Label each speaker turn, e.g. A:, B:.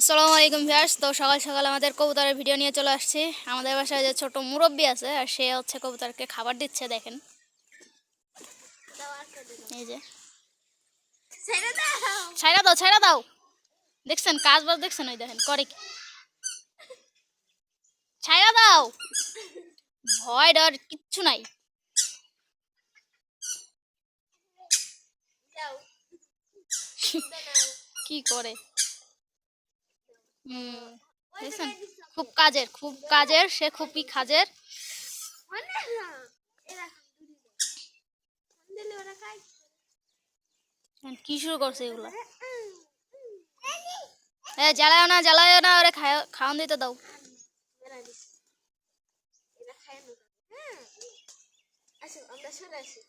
A: আসসালামু আলাইকুম ভিউয়ার্স। তো সকাল সকাল আমাদের কবুতরের ভিডিও নিয়ে চলে আসছি। আমাদের বাসায় যে ছোট মুরব্বী আছে আর সে হচ্ছে কবুতরকে খাবার দিচ্ছে দেখেন। এই যে। ছাইরা দাও। ছাইরা দাও দেখছেন কাজ বাজ দেখছেন ওই দেখেন করে কি? ছাইরা দাও। ভয় ডর কিচ্ছু নাই। কি করে? হুম দেখছেন? খুব কাজের খুব কাজের সে খুবই কাজের কি শুরু করছে এগুলো? এ জ্বালায় না জ্বালায় না ওরে খাওয়া- খাওয়ান দিতে দাও।
B: আমরা সরে আসি।